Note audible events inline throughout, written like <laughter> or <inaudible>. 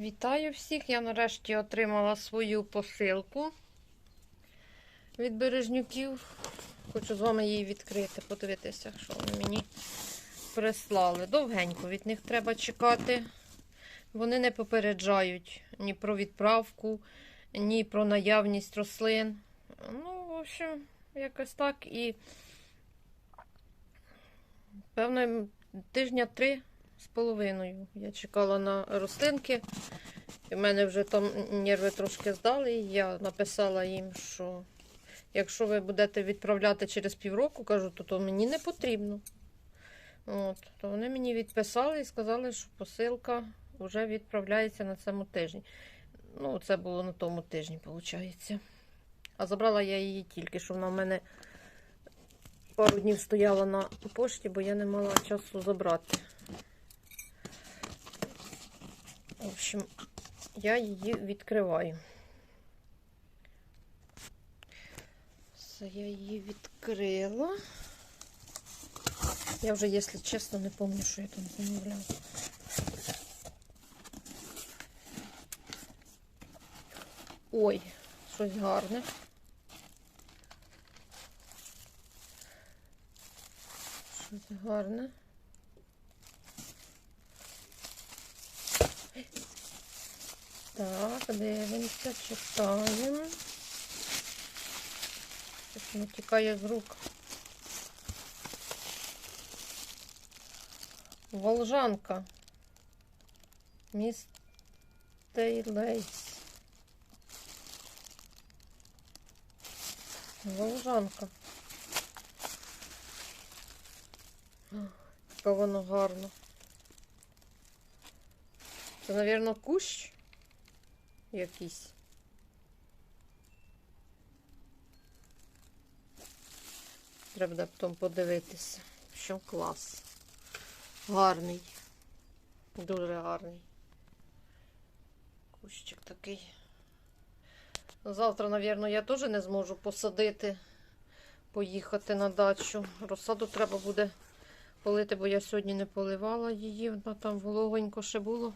Вітаю всіх! Я нарешті отримала свою посилку від бережнюків. Хочу з вами її відкрити, подивитися, що вони мені прислали. Довгенько від них треба чекати. Вони не попереджають ні про відправку, ні про наявність рослин. Ну, в общем, якось так. І певно, тижня три з половиною. Я чекала на рослинки. І в мене вже там нерви трошки здали. Я написала їм, що якщо ви будете відправляти через півроку, кажу, то, то мені не потрібно. От, то вони мені відписали і сказали, що посилка вже відправляється на цьому тижні. Ну, це було на тому тижні, виходить. А забрала я її тільки, що вона в мене пару днів стояла на пошті, бо я не мала часу забрати. В общем, я її відкриваю. Все, я її відкрила. Я вже, якщо чесно, не пам'ятаю, що я там замовляла. Ой, щось гарне. Щось гарне. Так, дивимося, читаємо. Щось не тікає з рук. Волжанка. Міс Тейлейс. Волжанка. Яка воно гарно. Це, мабуть, кущ якийсь. Треба потім подивитися. Що клас. Гарний. Дуже гарний. Кущик такий. Завтра, мабуть, я теж не зможу посадити, поїхати на дачу. Розсаду треба буде полити, бо я сьогодні не поливала її, вона там вологонько ще було.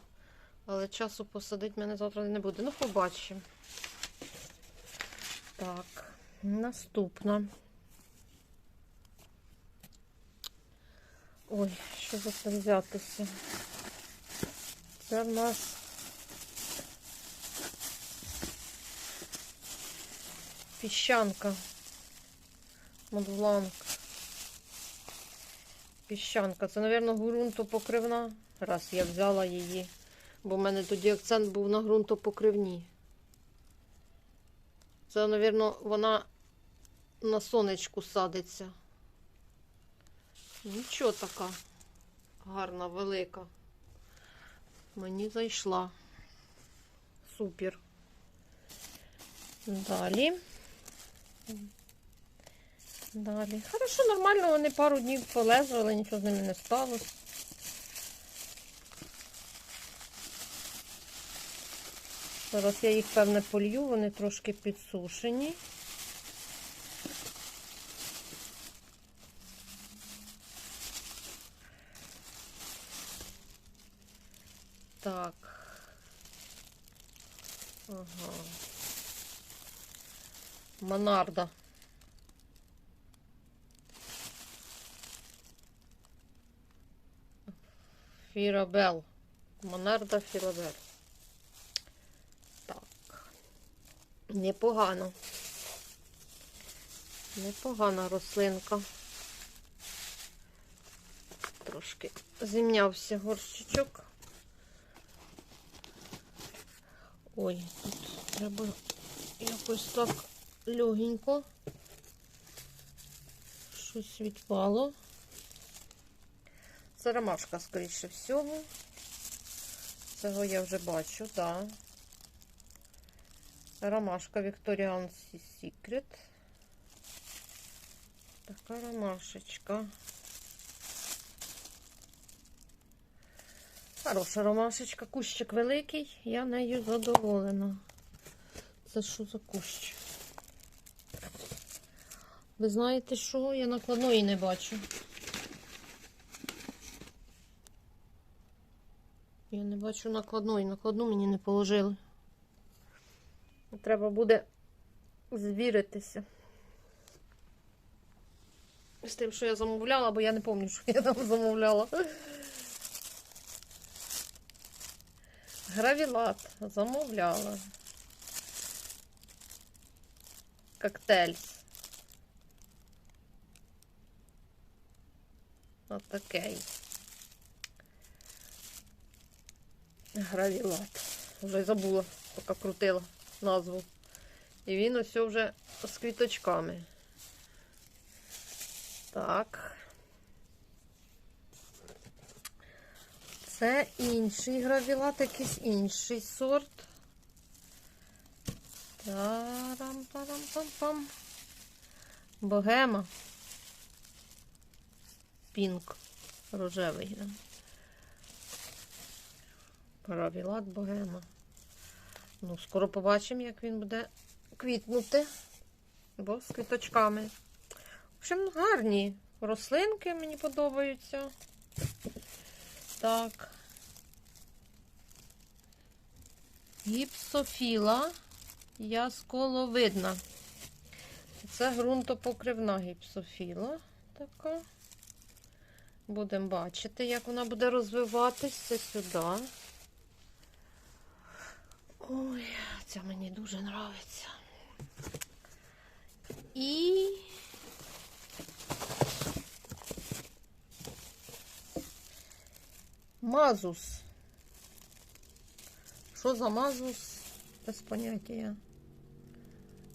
Але часу посадити мене завтра не буде. Ну, побачимо. Так, наступна. Ой, що за це взятися? Це в нас піщанка. Модуланка. Піщанка. Це, мабуть, ґрунтопокривна. Раз я взяла її. Бо в мене тоді акцент був на ґрунтопокривні. Це, мабуть, вона на сонечку садиться. Нічого така гарна, велика. Мені зайшла. Супер. Далі. Далі. Хорошо, нормально, вони пару днів полежали, нічого з ними не сталося. Зараз я їх, певне, полью, вони трошки підсушені. Так. Ага. Монарда. Фірабел. Монарда Фірабел. Непогано. Непогана рослинка. Трошки зімнявся горщичок. Ой, тут треба якось так легенько. Щось відпало. Це ромашка, скоріше всього. Цього я вже бачу, так. Ромашка Victorian Secret. Така ромашечка. Хороша ромашечка, кущик великий, я нею задоволена. Це що за кущ? Ви знаєте що? Я накладної не бачу. Я не бачу накладної. Накладну мені не положили. Треба буде звіритися. З тим, що я замовляла, бо я не пам'ятаю, що я там замовляла. Гравілат замовляла. Коктейльс. Отакий. Гравілат. Вже й забула, поки крутила назву. І він ось вже з квіточками. Так. Це інший гравілат, якийсь інший сорт. Тарам-парам-пам-пам. Богема. Пінк. Рожевий. Гравілат Богема. Ну, скоро побачимо, як він буде квітнути. Бо з квіточками. В общем, гарні рослинки мені подобаються. Так. Гіпсофіла ясколовидна. Це ґрунтопокривна гіпсофіла така. Будемо бачити, як вона буде розвиватись. Це сюди. Ой, ця мені дуже подобається. І мазус. Що за мазус? Без поняття.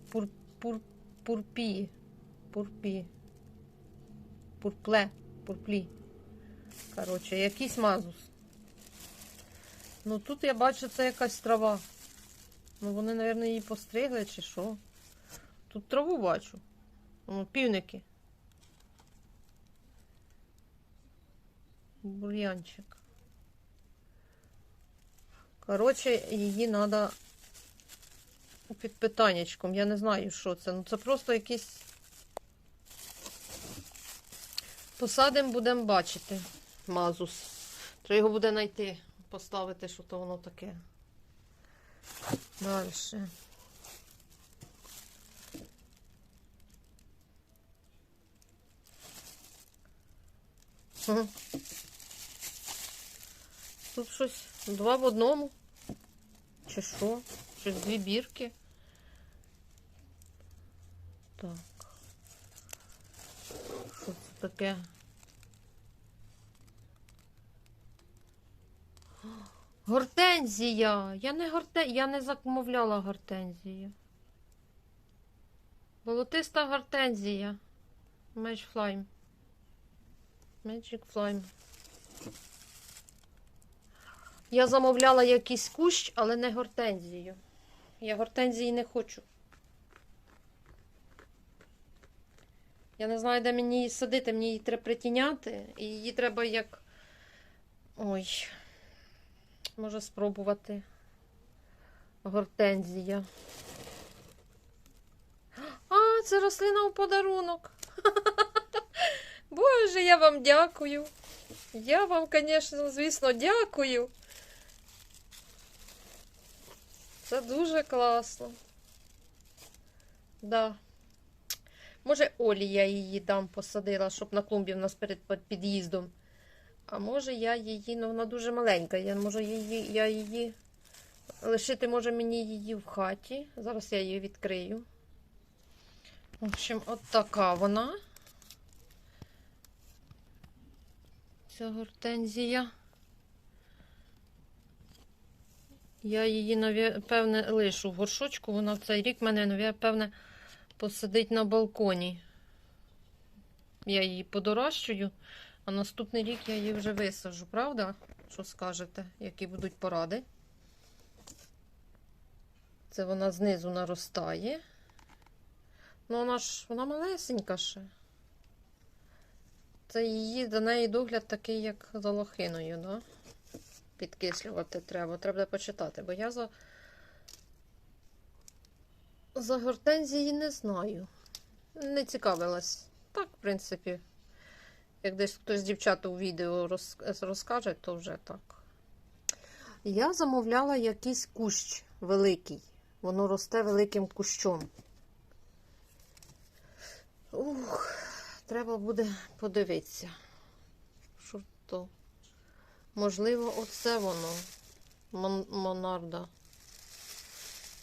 Пур, пур, пурпі. Пурпі. Пурпле. Пурплі. Коротше, якийсь мазус. Ну тут я бачу, це якась трава. Ну вони, мабуть, її постригли чи що. Тут траву бачу. Ну, півники. Бур'янчик. Коротше, її треба під питаннячком. Я не знаю, що це. Ну це просто якийсь. Посадимо, будемо бачити мазус. Треба його буде знайти, поставити, що то воно таке. Ага. Тут щось два в одному. Чи що? Щось дві бірки. Так. Що це таке? Гортензія. Я не горте... я не замовляла гортензію. Болотиста гортензія. Magic Flame. Magic Flame. Я замовляла якийсь кущ, але не гортензію. Я гортензії не хочу. Я не знаю, де мені її садити, мені її треба притіняти, і її треба як. Ой. Може спробувати. Гортензія. А, це рослина у подарунок. <laughs> Боже, я вам дякую. Я вам, звісно, звісно, дякую. Це дуже класно. Да. Може, Олі я її дам посадила, щоб на клумбі в нас перед під- під'їздом. А може я її, ну вона дуже маленька. Я може її, я її лишити може мені її в хаті. Зараз я її відкрию. В общем, от така вона. Ця гортензія. Я її, напевне, лишу в горшочку. Вона в цей рік мене, напевне, посадить на балконі. Я її подорожчую, а наступний рік я її вже висаджу, правда? Що скажете, які будуть поради? Це вона знизу наростає. Ну, вона ж вона малесенька ще. Це її до неї догляд такий, як за лохиною, да? Підкислювати треба. Треба почитати, бо я за, за гортензії не знаю. Не цікавилась. Так, в принципі, як десь хтось з дівчат у відео розкаже, то вже так. Я замовляла якийсь кущ великий. Воно росте великим кущом. Ух, треба буде подивитися. Що то? Можливо, оце воно. Мон- Монарда.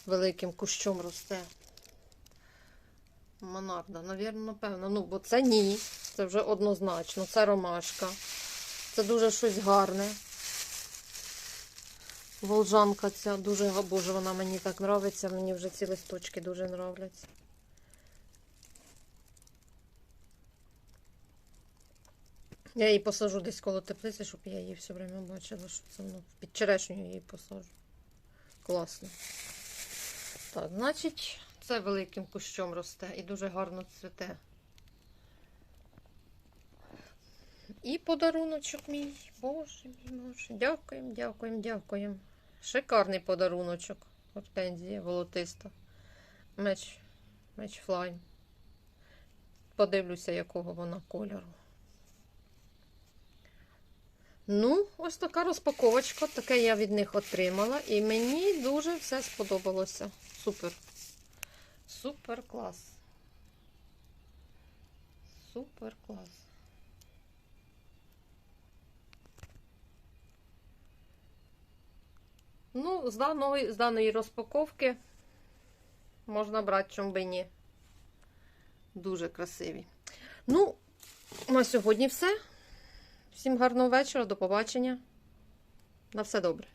Великим кущом росте. Монарда, навірно, напевно. Ну, бо це ні. Це вже однозначно. Це ромашка. Це дуже щось гарне. Волжанка ця дуже боже, вона мені так нравиться. Мені вже ці листочки дуже нравляться. Я її посажу десь коло теплиці, щоб я її все время бачила, що це воно під черешню її посажу. Класно. Так, значить, це великим кущом росте і дуже гарно цвіте. І подаруночок мій. Боже мій боже. Дякуємо, дякуємо, дякуємо. Шикарний подаруночок. Гортензія волотиста. Меч, меч флайн. Подивлюся, якого вона кольору. Ну, ось така розпаковочка. Таке я від них отримала. І мені дуже все сподобалося. Супер. Супер клас. Супер клас. Ну, з даної, з даної розпаковки можна брати, чомбині. Дуже красиві. Ну, на сьогодні все. Всім гарного вечора, до побачення. На все добре.